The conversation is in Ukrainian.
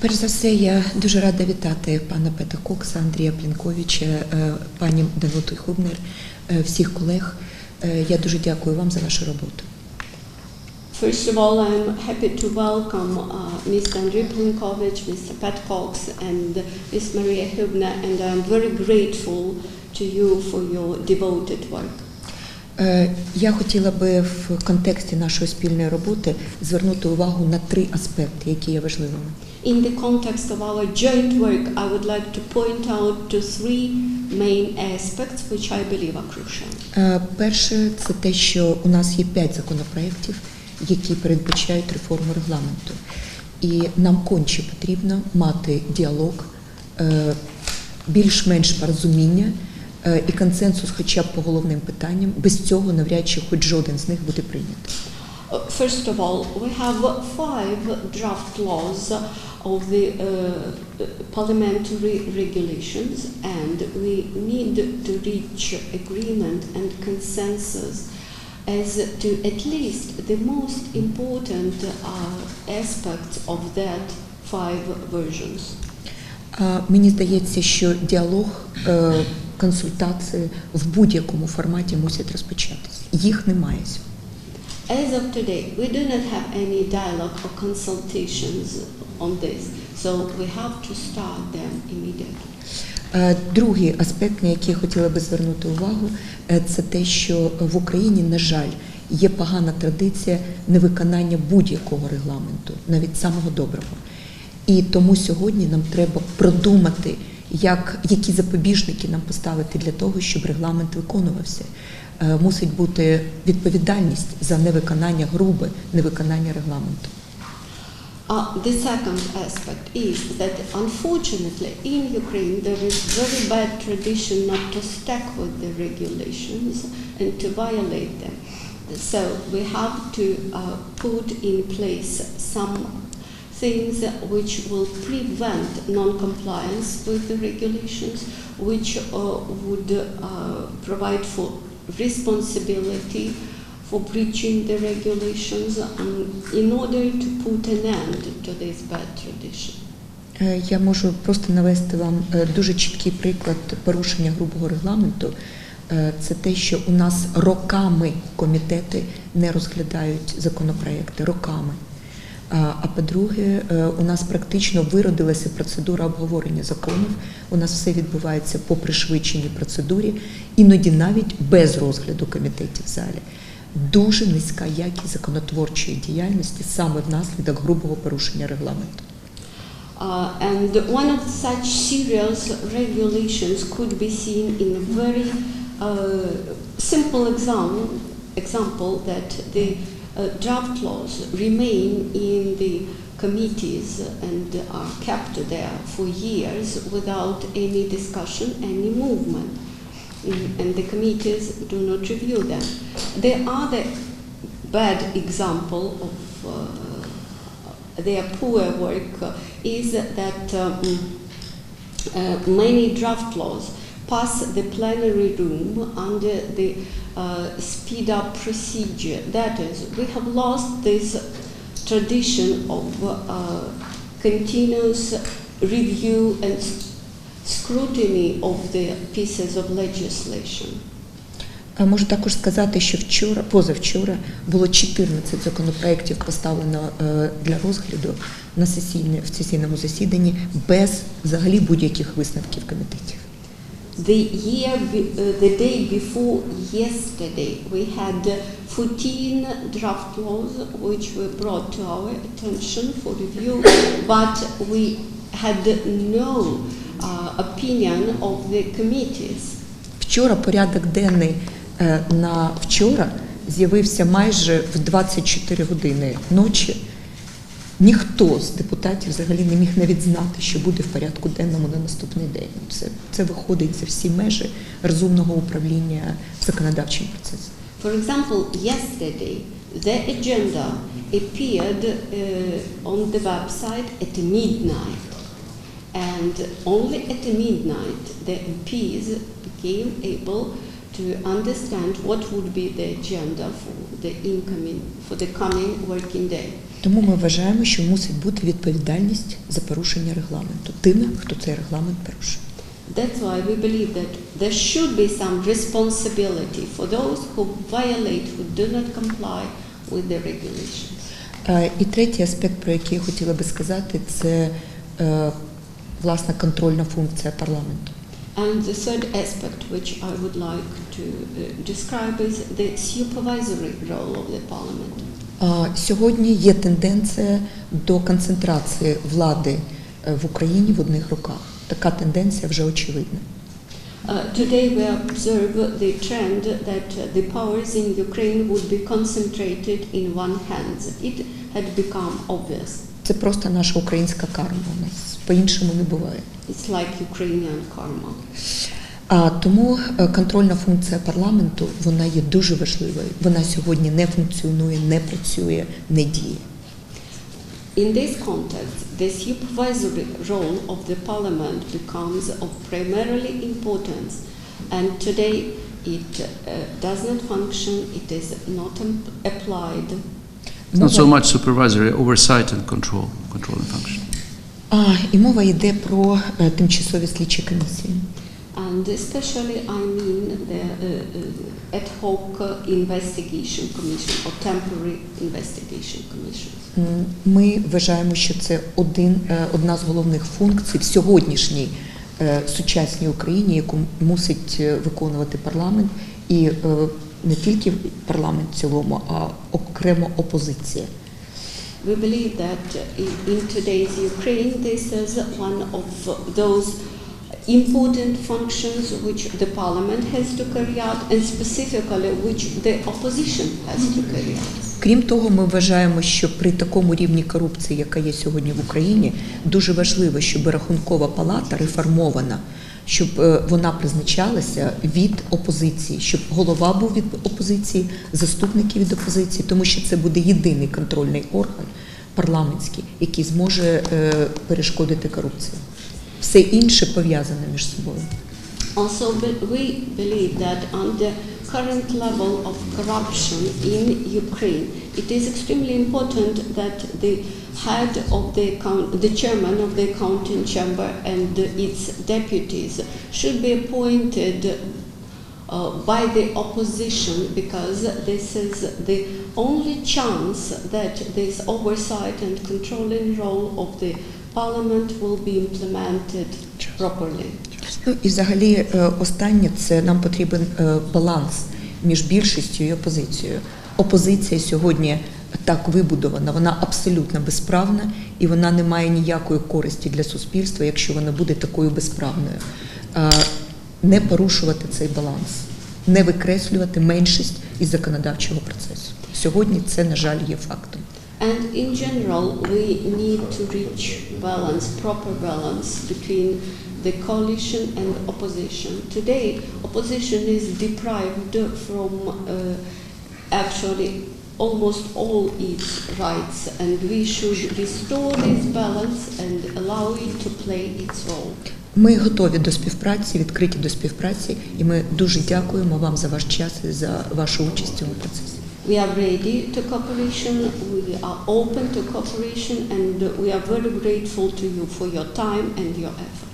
Перш за все, я дуже рада вітати пана Пета Кокса, Андрія Плінковича, е, пані Дануту Хубнер, е, всіх колег. Е, Я дуже дякую вам за вашу роботу. First of all, I'm happy to welcome uh, Mr. Andriy Plenkovich, Mr. Pat Cox, and Ms. Maria Hübner, and I'm very grateful to you for your devoted work. Е, Я хотіла би в контексті нашої спільної роботи звернути увагу на три аспекти, які є важливими. In the context of our joint work, I would like to point out to three main aspects which I believe are crucial. Е, Перше, це те, що у нас є п'ять законопроєктів, які передбачають реформу регламенту. І нам конче потрібно мати діалог, е, більш-менш порозуміння і консенсус хоча б по головним питанням. Без цього навряд чи хоч жоден з них буде прийнятий. Uh, First of all, we have five draft laws of the uh, parliamentary regulations, and we need to reach agreement and consensus as to at least the most important uh, aspects of that five versions. А, Мені здається, що діалог, е, консультації в будь-якому форматі мусять розпочатись. Їх немає сьогодні. As of today, we do not have any dialogue or consultations on this, so we have to start them immediately. Е, Другий аспект, на який я хотіла би звернути увагу, е, це те, що в Україні, на жаль, є погана традиція невиконання будь-якого регламенту, навіть самого доброго. І тому сьогодні нам треба продумати, як, які запобіжники нам поставити для того, щоб регламент виконувався. Е, Мусить бути відповідальність за невиконання грубе невиконання регламенту. Uh, the second aspect is that unfortunately in Ukraine there is very bad tradition not to stick with the regulations and to violate them. So we have to uh, put in place some things which will prevent non-compliance with the regulations, which uh, would uh, provide for responsibility for breaching the regulations um, in order to put an end to this bad tradition. Е, Я можу просто навести вам е, дуже чіткий приклад порушення грубого регламенту. Е, Це те, що у нас роками комітети не розглядають законопроекти роками. А по-друге, е, у нас практично виродилася процедура обговорення законів. У нас все відбувається по пришвидшеній процедурі, іноді навіть без розгляду комітетів в залі. Дуже низька якість законотворчої діяльності саме внаслідок грубого порушення регламенту. Uh, and one of such serious regulations could be seen in a very uh, simple example, example that the draft laws remain in the committees and are kept there for years without any discussion, any movement. Mm, And the committees do not review them. The other bad example of uh, their poor work uh, is that um, uh, many draft laws pass the plenary room under the uh, speed up procedure. That is, we have lost this tradition of uh, continuous review and scrutiny of the pieces of legislation. Можу також сказати, що вчора, позавчора, було 14 законопроєктів поставлено е, для розгляду на сесійне, в сесійному засіданні без взагалі будь-яких висновків комітетів. The year, uh, the day before yesterday, we had uh, 14 draft laws which were brought to our attention for review, but we had no uh, opinion of the committees. Вчора порядок денний е, на вчора з'явився майже в 24 години ночі. Ніхто з депутатів взагалі не міг навіть знати, що буде в порядку денному на наступний день. Це, це виходить за всі межі розумного управління законодавчим процесом. For example, yesterday, the agenda appeared uh, on the website at midnight. And only at midnight, the MPs became able to understand what would be the agenda for the incoming, for the coming working day. Тому ми вважаємо, що мусить бути відповідальність за порушення регламенту тими, хто цей регламент порушує. That's why we believe that there should be some responsibility for those who violate, who do not comply with the regulations. Е, І третій аспект, про який я хотіла би сказати, це е, власна контрольна функція парламенту. And the third aspect, which I would like to uh, describe, is the supervisory role of the parliament. Сьогодні є тенденція до концентрації влади е, в Україні в одних руках. Така тенденція вже очевидна. Uh, today we observe the trend that the powers in Ukraine would be concentrated in one hand. It had become obvious. Це просто наша українська карма. У нас по-іншому не буває. It's like Ukrainian karma. А тому е, контрольна функція парламенту вона є дуже важливою. Вона сьогодні не функціонує, не працює, не діє. In this context, the supervisory role of the parliament becomes of primarily importance, and today it uh, does not function, it is not um, applied. It's not so much supervisory, oversight and control, control and function. А, і мова йде про е, тимчасові слідчі комісії. And especially, I mean the uh, uh, ad hoc investigation commission or temporary investigation commission. Ми вважаємо, що це один, е, одна з головних функцій в сьогоднішній е, сучасній Україні, яку мусить е, виконувати парламент, і не тільки парламент в цілому, а окремо опозиція. We believe that in today's Ukraine, this is one of those important functions which the parliament has to carry out, and specifically which the opposition has to carry out. Крім того, ми вважаємо, що при такому рівні корупції, яка є сьогодні в Україні, дуже важливо, щоб рахункова палата реформована, щоб е, вона призначалася від опозиції, щоб голова був від опозиції, заступники від опозиції, тому що це буде єдиний контрольний орган парламентський, який зможе е, перешкодити корупції. Все інше пов'язане між собою. Also, be- we believe that on the current level of corruption in Ukraine, it is extremely important that the head of the account, the chairman of the accounting chamber and its deputies should be appointed uh, by the opposition because this is the only chance that this oversight and controlling role of the parliament will be implemented properly. Ну і взагалі е, останнє це нам потрібен е, баланс між більшістю і опозицією. Опозиція сьогодні так вибудована, вона абсолютно безправна і вона не має ніякої користі для суспільства, якщо вона буде такою безправною. Е, Не порушувати цей баланс, не викреслювати меншість із законодавчого процесу. Сьогодні це, на жаль, є фактом. And in general, we need to reach balance, proper balance between the coalition and opposition. Today, opposition is deprived from uh, actually almost all its rights, and we should restore this balance and allow it to play its role. Ми готові до співпраці, відкриті до співпраці, і ми дуже дякуємо вам за ваш час і за вашу участь в цьому процесі. We are ready to cooperation, we are open to cooperation, and we are very grateful to you for your time and your effort.